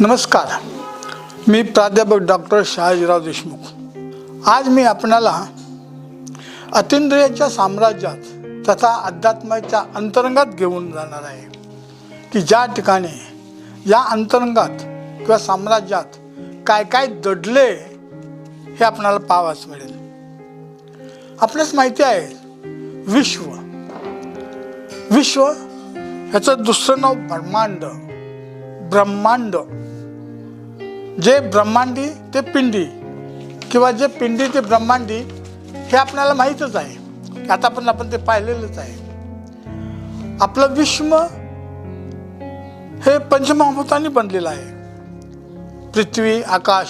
नमस्कार. मी प्राध्यापक डॉक्टर शहाजीराव देशमुख. आज मी आपणाला अतिंद्रियाच्या साम्राज्यात तथा अध्यात्माच्या अंतरंगात घेऊन जाणार आहे. की ज्या ठिकाणी या अंतरंगात किंवा साम्राज्यात काय काय दडले हे आपणाला पाहावाच मिळेल. आपल्यास माहिती आहे विश्व. विश्व ह्याचं दुसरं नाव ब्रह्मांड ब्रह्मांड. जे ब्रह्मांडी ते पिंडी किंवा जे पिंडी ते ब्रह्मांडी हे आपल्याला माहीतच आहे. आता पण आपण ते पाहिलेलंच आहे. आपलं विश्व हे पंचमहाभूतांनी बनलेलं आहे. पृथ्वी आकाश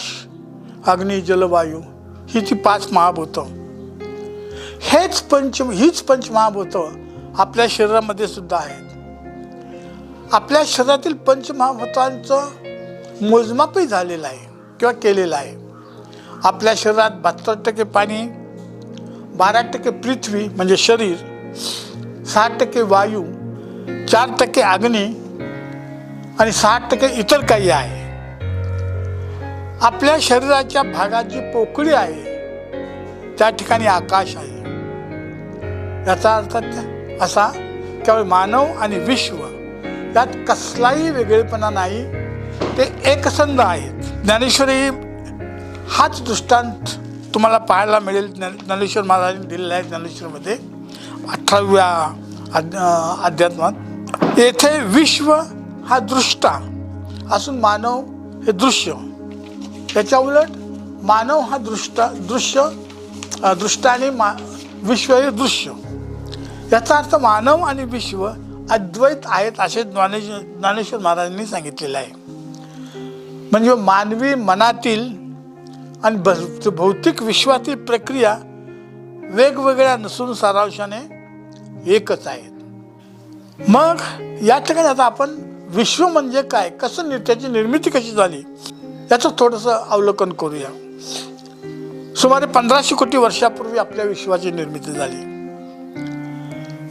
अग्नी जलवायू ही ती पाच महाभूतं. हेच पंच हीच पंचमहाभूतं आपल्या शरीरामध्ये सुद्धा आहेत. आपल्या शरीरातील पंचमहाभूतांचं मोजमापही झालेलं आहे किंवा केलेलं आहे. आपल्या शरीरात बहात्तर टक्के पाणी बारा टक्के पृथ्वी म्हणजे शरीर सहा टक्के वायू चार टक्के अग्नी आणि सहा टक्के इतर काही आहे. आपल्या शरीराच्या भागात जी पोकळी आहे त्या ठिकाणी आकाश आहे. याचा अर्थ असा केवळ मानव आणि विश्व यात कसलाही वेगळेपणा नाही ते एकसंध आहेत. ज्ञानेश्वरी हाच दृष्टांत तुम्हाला पाहायला मिळेल. ज्ञा- ज्ञानेश्वर महाराजांनी दिलेला आहे ज्ञानेश्वरमध्ये. अठराव्या अध्यात्मात. येथे विश्व हा दृष्टा. असून मानव हे दृश्य. त्याच्या उलट मानव हा दृष्टा दृश्य दृष्टाने मा विश्व हे दृश्य. याचा अर्थ मानव आणि विश्व अद्वैत आहेत असे ज्ञानेश्वर ज्ञानेश्वर महाराजांनी सांगितलेलं आहे. म्हणजे मानवी मनातील आणि भ- भौतिक विश्वातील प्रक्रिया वेगवेगळ्या नसून सारांशाने एकच आहेत. मग या ठिकाणी आता आपण विश्व म्हणजे काय? कसं नि- त्याची निर्मिती कशी झाली? याचं थोडंसं अवलोकन करूया. सुमारे पंधराशे कोटी वर्षापूर्वी आपल्या विश्वाची निर्मिती झाली.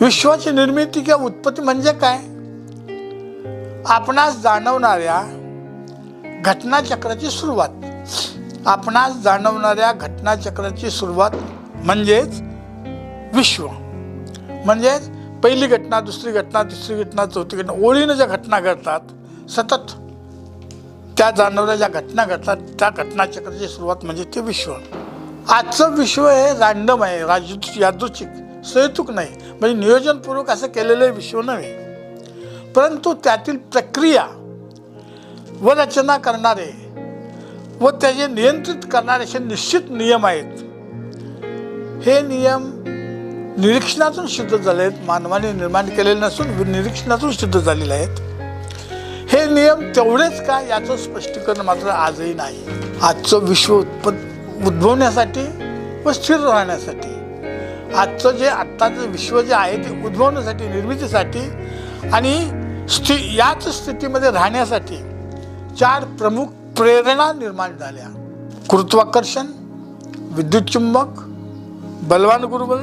विश्वाची निर्मिती किंवा उत्पत्ती म्हणजे काय? आपणास जाणवणाऱ्या घटनाचक्राची सुरुवात. आपणास जाणवणाऱ्या घटनाचक्राची सुरुवात म्हणजेच विश्व. म्हणजेच पहिली घटना दुसरी घटना तिसरी घटना चौथी घटना ओळीनं ज्या घटना घडतात सतत त्या जाणवल्या ज्या घटना घडतात त्या घटनाचक्राची सुरुवात म्हणजे ते विश्व. आजचं विश्व हे रॅन्डम आहे राज यादृच्छिक सहतूक नाही. म्हणजे नियोजनपूर्वक असं केलेलं विश्व नव्हे. परंतु त्यातील प्रक्रिया व रचना करणारे व त्याचे नियंत्रित करणारे असे निश्चित नियम आहेत. हे नियम निरीक्षणातून सिद्ध झाले आहेत मानवाने निर्माण केलेले नसून निरीक्षणातून सिद्ध झालेले आहेत. हे नियम तेवढेच का याचं स्पष्टीकरण मात्र आजही नाही. आजचं विश्व उत्पन्न उद्भवण्यासाठी व स्थिर राहण्यासाठी. आजचं जे आत्ताचं विश्व जे आहे ते उद्भवण्यासाठी निर्मितीसाठी आणि स्थि याच स्थितीमध्ये राहण्यासाठी चार प्रमुख प्रेरणा निर्माण झाल्या. गुरुत्वाकर्षण विद्युत चुंबक बलवान गुरुबल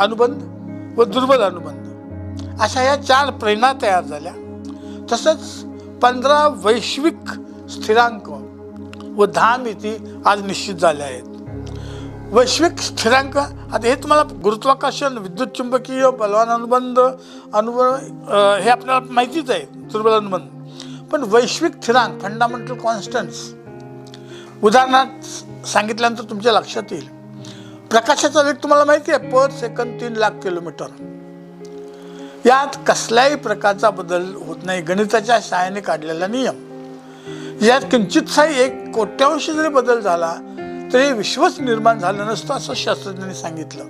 अनुबंध व दुर्बल अनुबंध. अशा या चार प्रेरणा तयार झाल्या. तसंच पंधरा वैश्विक स्थिरांक व दहा मिती आज निश्चित झाल्या आहेत. वैश्विक स्थिरांक आता हे तुम्हाला गुरुत्वाकर्षण विद्युत चुंबकीय बलवान अनुबंध अनुबंध हे आपल्याला माहितीच आहे दुर्बल अनुबंध. पण वैश्विक स्थिरांक फंडामेंटल कॉन्स्टंट्स उदाहरणार्थ सांगितल्यानंतर तुमच्या लक्षात येईल. प्रकाशाचा वेग तुम्हाला माहिती आहे पर सेकंद तीन लाख किलोमीटर. यात कसल्याही प्रकारचा बदल होत नाही. गणिताच्या सहाय्याने काढलेला नियम. यात किंचितसाही एक कोट्यांशी जरी बदल झाला तरी विश्वच निर्माण झालं नसतं असं शास्त्रज्ञांनी सांगितलं.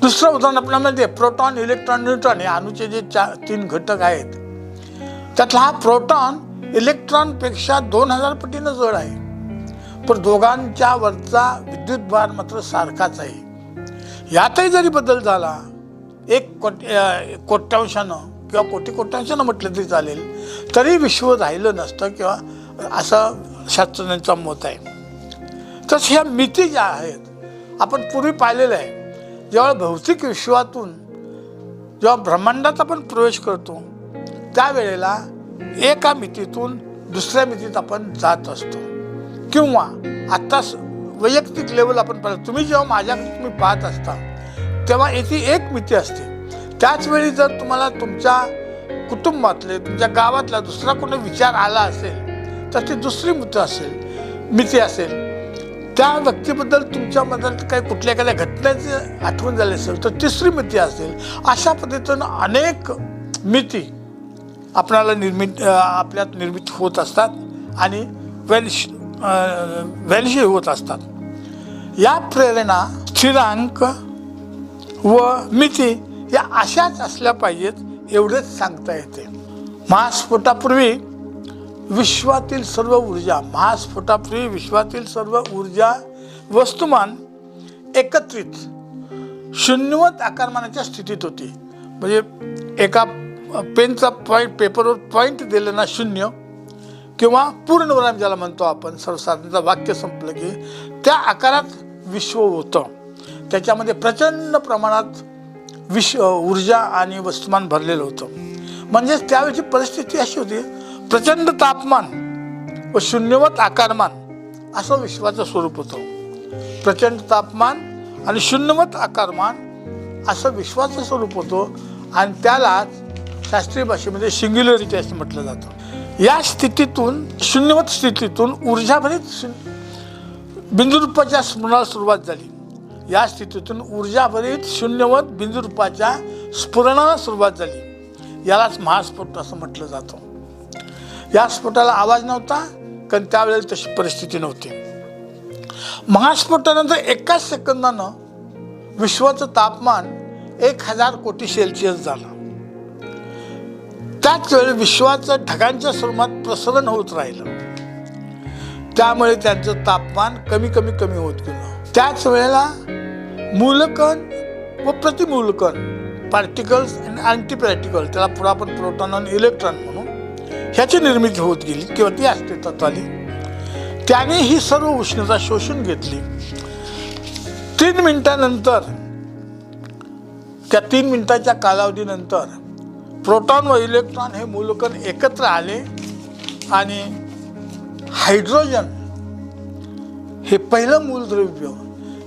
दुसरं उदाहरण आपल्यामध्ये प्रोटॉन इलेक्ट्रॉन न्यूट्रॉन हे अणूचे जे चार तीन घटक आहेत. त्यातला हा प्रोटॉन इलेक्ट्रॉनपेक्षा दोन हजार पटीनं जड आहे. पण दोघांच्या वरचा विद्युत भार मात्र सारखाच आहे. यातही जरी बदल झाला एक कोट कोट्यांशानं किंवा कोटी कोट्यांशानं म्हटलं तरी चालेल तरी विश्व राहिलं नसतं किंवा असं शास्त्रज्ञांचं मत आहे. तसं ह्या मिती ज्या आहेत आपण पूर्वी पाहिलेलं आहे. जेव्हा भौतिक विश्वातून जेव्हा ब्रह्मांडात आपण प्रवेश करतो त्यावेळेला एका मितीतून दुसऱ्या मितीत आपण जात असतो. किंवा आत्ता वैयक्तिक लेवल आपण पाहतो. तुम्ही जेव्हा माझ्याकडे तुम्ही पाहत असता तेव्हा याची एक मिती असते. त्याचवेळी जर तुम्हाला तुमच्या कुटुंबातले तुमच्या गावातला दुसरा कोणी विचार आला असेल तर ती दुसरी मिती असेल मिती असेल. त्या व्यक्तीबद्दल तुमच्याबद्दल काही कुठल्या एखाद्या घटनेची आठवण झाली असेल तर तिसरी मिती असेल. अशा पद्धतीनं अनेक मिती आपणाला निर्मित आपल्यात निर्मित होत असतात आणि वेलश वेलशी होत असतात. या प्रेरणा स्थिरांक व मिती या अशाच असल्या पाहिजेत एवढेच सांगता येते. महास्फोटापूर्वी विश्वातील सर्व ऊर्जा महास्फोटापूर्वी विश्वातील सर्व ऊर्जा वस्तुमान एकत्रित शून्यवत आकारमानाच्या स्थितीत होती. म्हणजे एका पेनचा पॉईंट पेपरवर पॉईंट दिलं ना शून्य किंवा पूर्णविराम ज्याला म्हणतो आपण सर्वसाधारणतः वाक्य संपलं की त्या आकारात विश्व होतं. त्याच्यामध्ये प्रचंड प्रमाणात विश्व ऊर्जा आणि वस्तुमान भरलेलं होतं. म्हणजेच त्यावेळची परिस्थिती अशी होती प्रचंड तापमान व शून्यवत आकारमान असं विश्वाचं स्वरूप होतं. प्रचंड तापमान आणि शून्यवत आकारमान असं विश्वाचं स्वरूप होतं आणि त्यालाच शास्त्रीय भाषेमध्ये सिंग्युलरिटी असं म्हटलं जातं. या स्थितीतून शून्यवत स्थितीतून ऊर्जाभरित शून्य बिंदुरूपाच्या स्मरणाला सुरुवात झाली. या स्थितीतून ऊर्जाभरित शून्यवत बिंदुरूपाच्या स्फुरणाला सुरुवात झाली. यालाच महास्फोट असं म्हटलं जातं. या स्फोटाला आवाज नव्हता कारण त्यावेळेला तशी परिस्थिती नव्हती. महास्फोटानंतर एकाच सेकंदानं विश्वाचं तापमान एक हजार कोटी सेल्सिअस झालं. त्याच वेळी विश्वाचं ढगांच्या स्वरूपात प्रसरण होत राहिलं. त्यामुळे त्यांचं तापमान कमी कमी कमी होत गेलं. त्याच वेळेला मूलकण व प्रतिमूलकण पार्टिकल्स अँड अँटी पार्टिकल त्याला पुढे आपण प्रोटॉन आणि इलेक्ट्रॉन म्हणून ह्याची निर्मिती होत गेली किंवा ती अस्तित्वात आली त्याने ही सर्व उष्णता शोषून घेतली. तीन मिनिटानंतर त्या तीन मिनिटाच्या कालावधीनंतर प्रोटॉन व इलेक्ट्रॉन हे मूलकण एकत्र आले आणि हायड्रोजन हे पहिलं मूलद्रव्य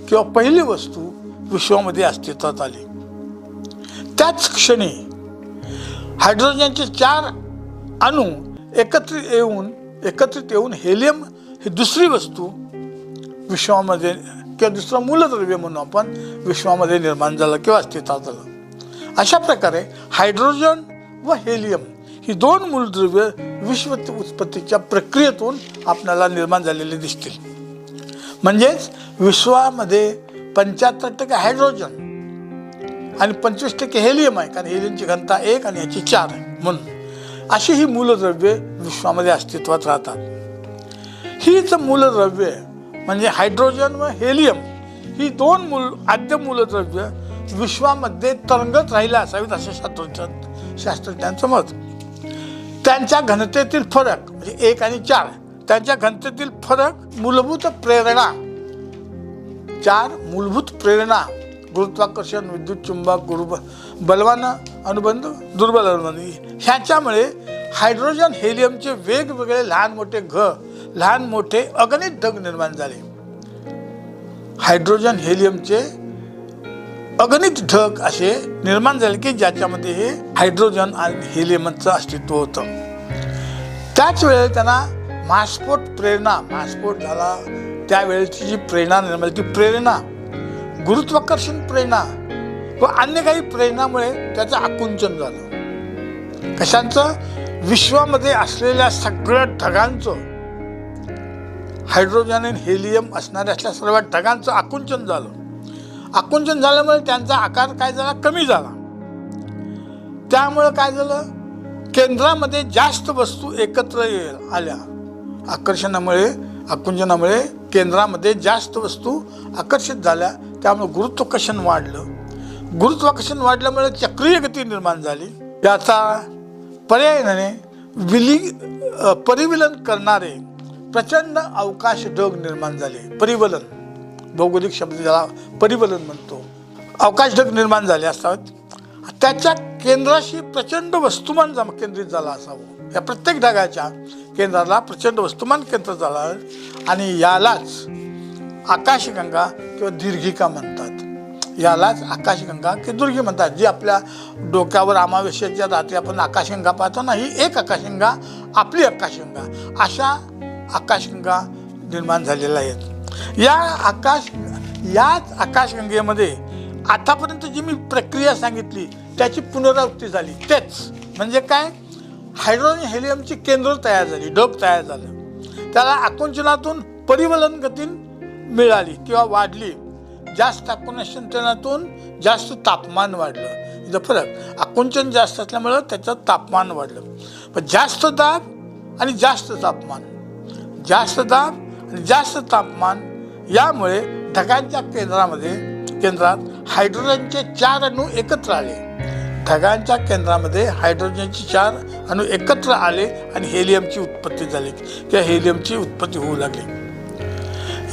किंवा पहिली वस्तू विश्वामध्ये अस्तित्वात आली. त्याच क्षणी हायड्रोजनचे चार अणू एकत्रित येऊन एकत्रित येऊन हेलियम ही दुसरी वस्तू विश्वामध्ये किंवा दुसरं मूलद्रव्य म्हणून आपण विश्वामध्ये निर्माण झालं किंवा अस्तित्वात आलं. अशा प्रकारे हायड्रोजन व हेलियम ही दोन मूलद्रव्य विश्व उत्पत्तीच्या प्रक्रियेतून आपल्याला निर्माण झालेली दिसतील. म्हणजेच विश्वामध्ये पंच्याहत्तर टक्के हायड्रोजन आणि पंचवीस टक्के हेलियम आहे कारण हेलियमची घनता एक आणि याची चार आहे. म्हणून अशी ही मूलद्रव्ये विश्वामध्ये अस्तित्वात राहतात. हीच मूलद्रव्ये म्हणजे हायड्रोजन व हेलियम ही दोन मूल आद्य मूलद्रव्य विश्वामध्ये तरंगत राहिला असावीत असं शास्त्रज्ञ शास्त्रज्ञांचं मत. त्यांच्या घनतेतील फरक म्हणजे एक आणि चार त्यांच्या घनतेतील फरक मूलभूत प्रेरणा. चार मूलभूत प्रेरणा. गुरुत्वाकर्षण विद्युत चुंबक गुरु बलवान अनुबंध दुर्बल अनुबंध. ह्याच्यामुळे हायड्रोजन हेलियमचे वेगवेगळे लहान मोठे घ लहान मोठे अगणित ढग निर्माण झाले. हायड्रोजन हेलियमचे अगणित ढग असे निर्माण झाले की ज्याच्यामध्ये हे हायड्रोजन आणि हेलियमचं अस्तित्व होतं. त्याच वेळेला त्यांना महास्फोट प्रेरणा महास्फोट झाला. त्यावेळेची जी प्रेरणा निर्माण ती प्रेरणा गुरुत्वाकर्षण प्रेरणा व अन्य काही प्रेरणामुळे त्याचं आकुंचन झालं. कशांचं? विश्वामध्ये असलेल्या सगळ्या ढगांचं हायड्रोजन आणि हेलियम असणाऱ्या असल्या सर्व ढगांचं आकुंचन झालं. आकुंचन झाल्यामुळे त्यांचा आकार काय झाला? कमी झाला. त्यामुळं काय झालं? केंद्रामध्ये जास्त वस्तू एकत्र ये- आल्या. आकर्षणामुळे आकुंचनामुळे केंद्रामध्ये जास्त वस्तू आकर्षित झाल्या. त्यामुळे गुरुत्वाकर्षण वाढलं. गुरुत्वाकर्षण वाढल्यामुळे चक्रीय गती निर्माण झाली. याचा पर्यायाने विली परिविलन करणारे प्रचंड अवकाश ढग निर्माण झाले. परिवलन. भौगोलिक शब्द ज्याला परिवलन म्हणतो. अवकाशढग निर्माण झाले असतात. त्याच्या केंद्राशी प्रचंड वस्तुमान जमा केंद्रित झाला असावं. या प्रत्येक ढगाच्या केंद्राला प्रचंड वस्तुमान केंद्र झालं. आणि यालाच आकाशगंगा किंवा दीर्घिका म्हणतात. यालाच आकाशगंगा की दुर्गी म्हणतात. जी आपल्या डोक्यावर अमावस्येच्या रात्री आपण आकाशगंगा पाहतो ना ही एक आकाशगंगा आपली आकाशगंगा. अशा आकाशगंगा निर्माण झालेल्या आहेत. या आकाश याच आकाशगंगेमध्ये आतापर्यंत जी मी प्रक्रिया सांगितली त्याची पुनरावृत्ती झाली. तेच म्हणजे काय? हायड्रोजन हेलियमची केंद्र तयार झाली डब तयार झालं. त्याला आकुंचनातून परिवलन गती मिळाली किंवा वाढली. जास्त आकुंचनातून जास्त तापमान वाढलं. इथं फरक. आकुंचन जास्त असल्यामुळं त्याचं तापमान वाढलं. पण जास्त दाब आणि जास्त तापमान. जास्त दाब जास्त तापमान यामुळे ढगांच्या केंद्रामध्ये केंद्रात हायड्रोजनचे चार अणू एकत्र आले. ढगांच्या केंद्रामध्ये हायड्रोजनचे चार अणू एकत्र आले आणि हेलियमची उत्पत्ती झाली किंवा हेलियमची उत्पत्ती होऊ लागली.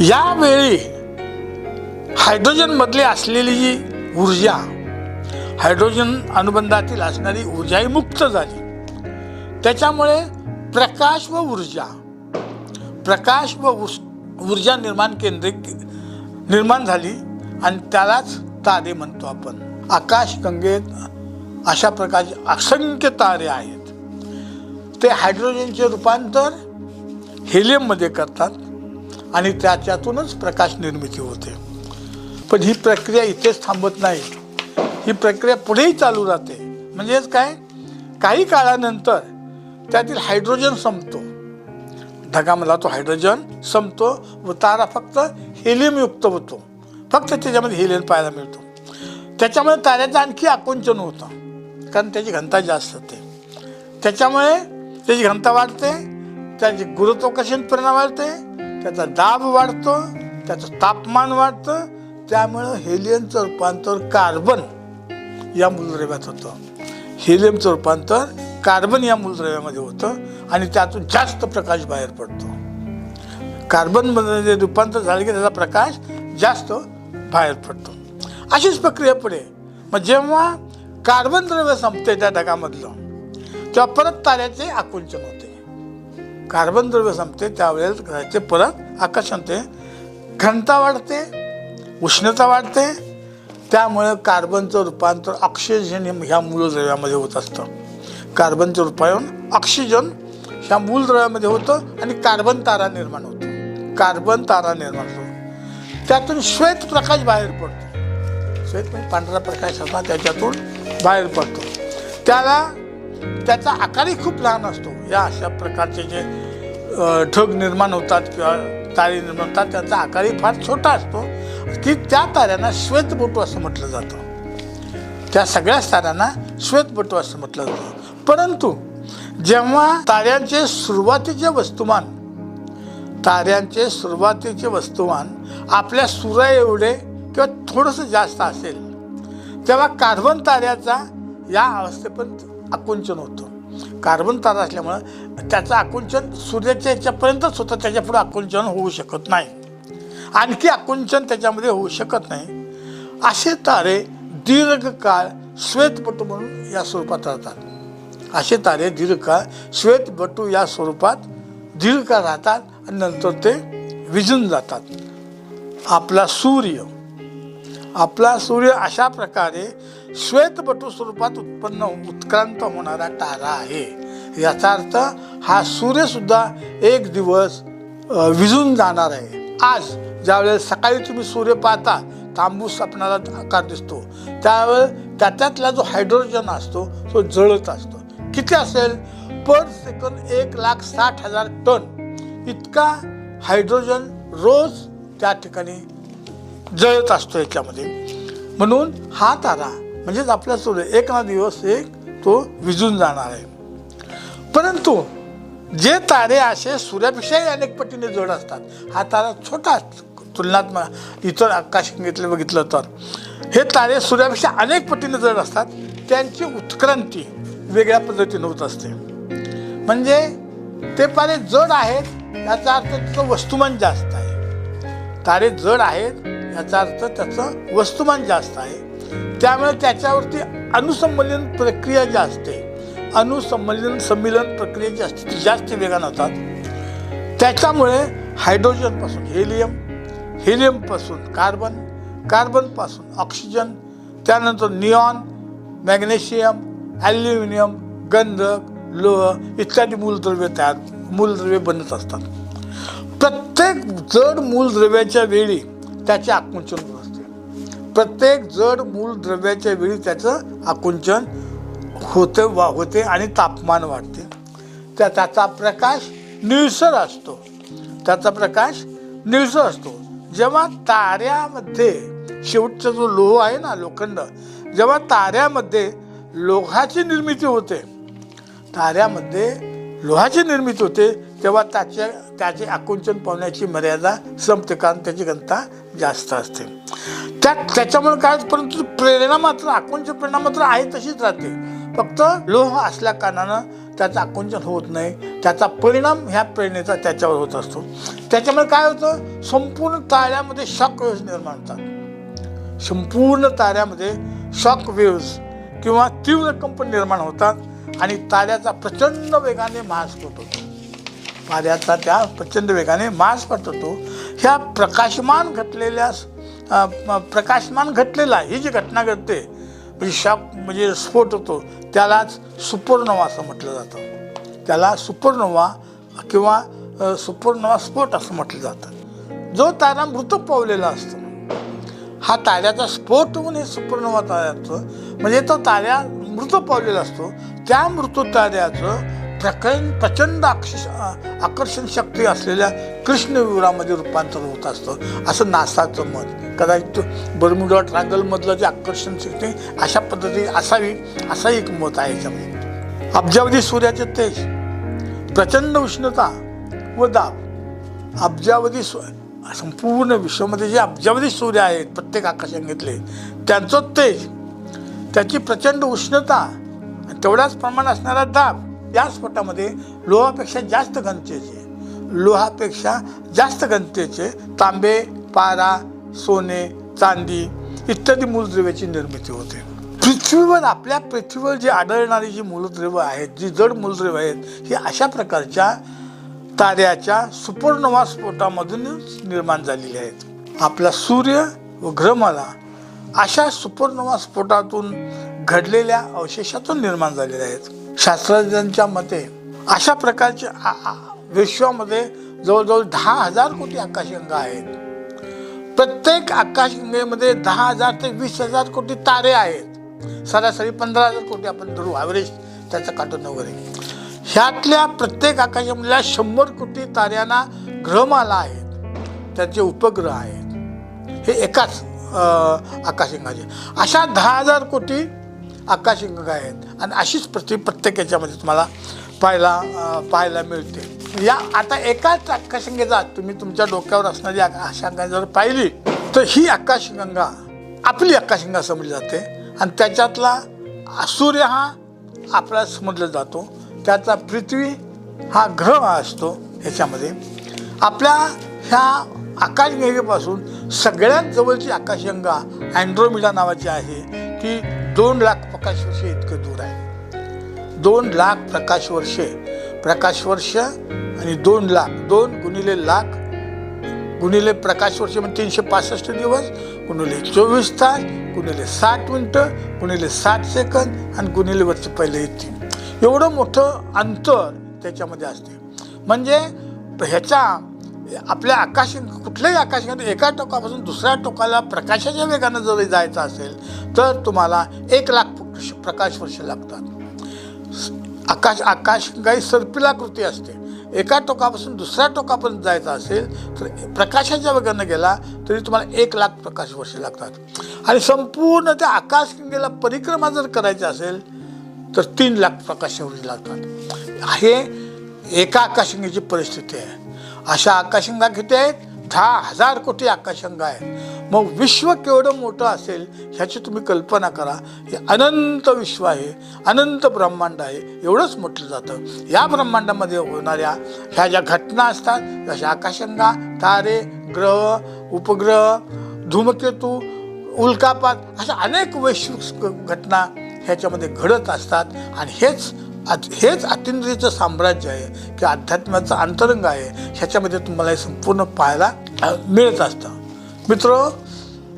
यावेळी हायड्रोजनमधली असलेली जी ऊर्जा हायड्रोजन अनुबंधातील असणारी ऊर्जाही मुक्त झाली. त्याच्यामुळे प्रकाश व ऊर्जा प्रकाश व ऊर्जा निर्माण केंद्रे निर्माण झाली आणि त्यालाच तारे म्हणतो आपण. आकाशगंगेत अशा प्रकारचे असंख्य तारे आहेत. ते हायड्रोजनचे रूपांतर हेलियममध्ये करतात आणि त्याच्यातूनच प्रकाश निर्मिती होते. पण ही प्रक्रिया इथेच थांबत नाही. ही प्रक्रिया पुढेही चालू राहते. म्हणजेच काय? काही काळानंतर त्यातील हायड्रोजन संपतो. ढगामधला तो हायड्रोजन संपतो व तारा फक्त हेलियमयुक्त होतो. फक्त त्याच्यामध्ये हेलियम पाहायला मिळतो. त्याच्यामुळे ताऱ्याचं आणखी आकुंचन होतं. कारण त्याची घनता जास्त असते त्याच्यामुळे त्याची घनता वाढते त्याची गुरुत्वाकर्षण परिणाम वाढते त्याचा दाब वाढतो त्याचं तापमान वाढतं त्यामुळं हेलियमचं रूपांतर कार्बन या मूलद्रव्यात होतं. हेलियमचं रूपांतर कार्बन या मूलद्रव्यामध्ये होतं. आणि त्यातून जास्त प्रकाश बाहेर पडतो. कार्बनमध्ये रूपांतर झालं की त्याचा प्रकाश जास्त बाहेर पडतो. अशीच प्रक्रिया पुढे. मग जेव्हा कार्बन द्रव्य संपते त्या ढगामधलं तेव्हा परत ताऱ्याचे आकुंचन होते. कार्बन द्रव्य संपते त्यावेळेस ग्रहाचे परत आकर्षण होते. घनता वाढते उष्णता वाढते. त्यामुळे कार्बनचं रूपांतर ऑक्सिजन ह्या मूलद्रव्यामध्ये होत असतं. कार्बनचं रूपांतर ऑक्सिजन ह्या मूलद्रव्यामध्ये होतं आणि कार्बन तारा निर्माण होतो. कार्बन तारा निर्माण होतो. त्यातून श्वेत प्रकाश बाहेर पडतो. श्वेत म्हणजे पांढरा प्रकाश असा त्याच्यातून बाहेर पडतो. त्याला त्याचा आकारही खूप लहान असतो. या अशा प्रकारचे जे ठग ढग निर्माण होतात किंवा तारे निर्माण होतात त्याचा आकारही फार छोटा असतो. की त्या ताऱ्यांना श्वेतबटू असं म्हटलं जातं. त्या सगळ्याच ताऱ्यांना श्वेतबटू असं म्हटलं जातं. परंतु जेव्हा ताऱ्यांचे सुरुवातीचे वस्तुमान ताऱ्यांचे सुरुवातीचे वस्तुमान आपल्या सूर्या एवढे किंवा थोडंसं जास्त असेल तेव्हा कार्बन ताऱ्याचा या अवस्थेपर्यंत आकुंचन होतं. कार्बन तारा असल्यामुळं त्याचं आकुंचन सूर्याच्या याच्यापर्यंतच होतं त्याच्या पुढे आकुंचन होऊ शकत नाही. आणखी आकुंचन त्याच्यामध्ये होऊ शकत नाही. असे तारे दीर्घकाळ श्वेतपटू म्हणून या स्वरूपात राहतात. असे तारे दीर्घकाळ श्वेतबटू या स्वरूपात दीर्घकाळ राहतात आणि नंतर ते विझून जातात. आपला सूर्य. आपला सूर्य अशा प्रकारे श्वेतबटू स्वरूपात उत्पन्न उत्क्रांत होणारा तारा आहे. याचा अर्थ हा सूर्यसुद्धा एक दिवस विजून विझून जाणार आहे. आज ज्यावेळेस सकाळी तुम्ही सूर्य पाहता तांबूस आपणाला आकार दिसतो. त्यावेळेस त्याच्यातला जो हायड्रोजन असतो तो जळत असतो. किती असेल? पर सेकंद एक लाख साठ हजार टन. इतका हायड्रोजन रोज त्या ठिकाणी जळत असतो याच्यामध्ये. म्हणून हा तारा म्हणजेच आपल्या सूर्य एक ना दिवस एक तो विझून जाणार आहे. परंतु जे तारे असे सूर्यापेक्षाही अनेक पटीने जड असतात हा तारा छोटा तुलनात्मक इतर आकाशगंगेतले बघितलं तर. हे तारे सूर्यापेक्षा अनेक पटीने जड असतात त्यांची उत्क्रांती वेगळ्या पद्धतीने होत असते. म्हणजे ते पारे जड आहेत याचा अर्थ त्याचं वस्तुमान जास्त आहे. तारे जड आहेत याचा अर्थ त्याचं वस्तुमान जास्त आहे. त्यामुळे त्याच्यावरती अनुसंमलन प्रक्रिया जी असते अनुसंमलन संमिलन प्रक्रिया जी असते ती जास्त वेगानं होतात. त्याच्यामुळे हायड्रोजनपासून हेलियम हेलियमपासून कार्बन कार्बनपासून ऑक्सिजन त्यानंतर निऑन मॅग्नेशियम ॲल्युमिनियम गंधक लोह इत्यादी मूलद्रव्य तयार मूलद्रव्ये बनत असतात. प्रत्येक जड मूलद्रव्याच्या वेळी त्याचे आकुंचन होत असते. प्रत्येक जड मूलद्रव्याच्या वेळी त्याचं आकुंचन होते वा होते आणि तापमान वाढते. त्या त्याचा प्रकाश निळसर असतो. त्याचा प्रकाश निळसर असतो. जेव्हा ताऱ्यामध्ये शेवटचा जो लोह आहे ना लोखंड जेव्हा ताऱ्यामध्ये लोहाची निर्मिती होते. ताऱ्यामध्ये लोहाची निर्मिती होते. तेव्हा त्याच्या त्याचे आकुंचन पावण्याची मर्यादा संपते कारण त्याची घनता जास्त असते. त्या त्याच्यामुळे काय परंतु प्रेरणा मात्र आकुंचन प्रेरणा मात्र आहे तशीच राहते. फक्त लोह असल्या कारणानं त्याचं आकुंचन होत नाही. त्याचा परिणाम ह्या प्रेरणेचा त्याच्यावर होत असतो. त्याच्यामुळे काय होतं संपूर्ण ताऱ्यामध्ये शॉक वेव्स निर्माण होतात. संपूर्ण ताऱ्यामध्ये शॉक वेव्स किंवा तीव्र कंपन निर्माण होतात आणि ताऱ्याचा प्रचंड वेगाने महास्फोट होतो. ताऱ्याचा त्या प्रचंड वेगाने महास्फोट होतो ह्या प्रकाशमान घटलेल्या प्रकाशमान घटलेला ही जी घटना घडते म्हणजे शॉक म्हणजे स्फोट होतो त्यालाच सुपरनोवा असं म्हटलं जातं. त्याला सुपरनोवा किंवा अ, सुपरनोवा स्फोट असं म्हटलं जातं. जो तारा मृत पावलेला असतो हा ताऱ्याचा स्फोट होऊन हे सुपर्ण तारा असतो म्हणजे तो ताऱ्या मृत पावलेला असतो. त्या मृत ताऱ्याचं प्रकरण प्रचंड आकर्ष आकर्षण शक्ती असलेल्या कृष्णविवरामध्ये रूपांतर होत असतं. असं नासाचं मत. कदाचित बर्मुडा ट्रांगलमधलं जे आकर्षण शक्ती अशा पद्धतीने असावी असं एक मत आहे याच्यामध्ये. अब्जावधी सूर्याचे तेज प्रचंड उष्णता व दाब. अब्जावधी सू संपूर्ण विश्वामध्ये जे अब्जावधी सूर्य आहेत प्रत्येक आकाशांगितले त्यांचं तेज. त्याची प्रचंड उष्णता तेवढ्याच प्रमाण असणारा दाब या स्फोटामध्ये लोहापेक्षा जास्त घनतेचे लोहापेक्षा जास्त घनतेचे तांबे पारा सोने चांदी इत्यादी मूलद्रव्याची निर्मिती होते. पृथ्वीवर आपल्या पृथ्वीवर जी आढळणारी जी मूलद्रव्य आहेत जी जड मूलद्रव्य आहेत ही अशा प्रकारच्या ताऱ्याच्या सुपरनोवा स्फोटामधून निर्माण झालेली आहेत. आपला सूर्य व ग्रहमाला अशा सुपरनोवा स्फोटातून घडलेल्या अवशेषातून निर्माण झालेल्या आहेत. शास्त्रज्ञांच्या मते अशा प्रकारचे विश्वामध्ये जवळजवळ दहा हजार कोटी आकाशगंगा आहेत. प्रत्येक आकाशगंगेमध्ये दहा हजार ते वीस हजार कोटी तारे आहेत. सरासरी पंधरा हजार कोटी आपण धरू. ॲव्हरेज त्याचं काटून वगैरे. ह्यातल्या प्रत्येक आकाशामधल्या शंभर कोटी ताऱ्यांना ग्रहमाला आहेत. त्याचे उपग्रह आहेत. हे एकाच आकाशगंगाचे. अशा दहा हजार कोटी आकाशगंगा आहेत. आणि अशीच पृथ्वी प्रत्येक याच्यामध्ये तुम्हाला पाहायला पाहायला मिळते. या आता एकाच आकाशगंगेचा तुम्ही तुमच्या डोक्यावर असणारी आकाशगंगा जर पाहिली तर ही आकाशगंगा आपली आकाशगंगा समजली जाते. आणि त्याच्यातला सूर्य हा आपला समजला जातो. त्याचा पृथ्वी हा ग्रह असतो ह्याच्यामध्ये. आपल्या ह्या आकाशगंगेपासून सगळ्यात जवळची आकाशगंगा अँड्रोमिडा नावाची आहे. ती दोन लाख प्रकाशवर्षे इतकं दूर आहे. दोन लाख प्रकाश वर्षे प्रकाश वर्ष आणि दोन लाख. दोन गुणिले लाख गुणिले प्रकाश वर्ष म्हणजे तीनशे पासष्ट दिवस गुणिले चोवीस तास गुणिले साठ मिनटं गुणिले साठ सेकंद आणि गुणिले वरचे पहिले तीन. एवढं मोठं अंतर त्याच्यामध्ये असते. म्हणजे ह्याच्या आपल्या आकाश कुठल्याही आकाशामध्ये एका टोकापासून दुसऱ्या टोकाला प्रकाशाच्या वेगानं जर जायचं असेल तर तुम्हाला एक लाख प्रकाश वर्ष लागतात. आकाश आकाश काही सर्पिलाकृती असते. एका टोकापासून दुसऱ्या टोकापर्यंत जायचं असेल तर प्रकाशाच्या वेगानं गेला तरी तुम्हाला एक लाख प्रकाश वर्ष लागतात. आणि संपूर्ण त्या आकाशगंगेला परिक्रमा जर करायची असेल तर तीन लाख प्रकाशवरती लागतात. हे एका आकाशगंगेची परिस्थिती आहे. अशा आकाशगंगा किती आहेत? दहा हजार कोटी आकाशगंगा आहेत. मग विश्व केवढं मोठं असेल ह्याची तुम्ही कल्पना करा. हे अनंत विश्व आहे अनंत ब्रह्मांड आहे एवढंच म्हटलं जातं. या ब्रह्मांडामध्ये होणाऱ्या ह्या ज्या घटना असतात अशा आकाशगंगा तारे ग्रह उपग्रह धूमकेतू उल्कापात अशा अनेक वैश्विक घटना ह्याच्यामध्ये घडत असतात. आणि हेच हेच अतिंद्रियचं साम्राज्य आहे की अध्यात्माचं अंतरंग आहे. ह्याच्यामध्ये तुम्हाला हे संपूर्ण पाहायला मिळत असतं. मित्र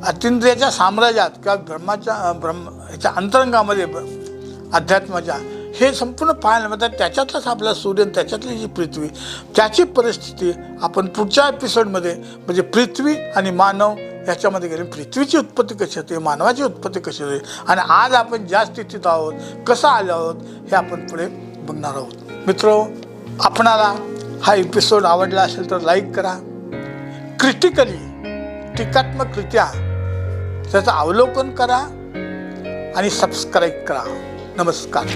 अतिंद्रियाच्या साम्राज्यात किंवा ब्रह्माच्या ब्रह्म ह्याच्या अंतरंगामध्ये ब- अध्यात्माच्या हे संपूर्ण पाहायला मिळतात. त्याच्यातलाच आपला सूर्य त्याच्यातली जी पृथ्वी त्याची परिस्थिती आपण पुढच्या एपिसोडमध्ये म्हणजे पृथ्वी आणि मानव ह्याच्यामध्ये गेले. पृथ्वीची उत्पत्ती कशी होते? मानवाची उत्पत्ती कशी होते? आणि आज आपण ज्या स्थितीत आहोत कसं आलो आहोत हे आपण पुढे बघणार आहोत. मित्र आपणाला हा एपिसोड आवडला असेल तर लाईक करा. क्रिटिकली टीकात्मकरित्या त्याचं अवलोकन करा आणि सबस्क्राईब करा. नमस्कार.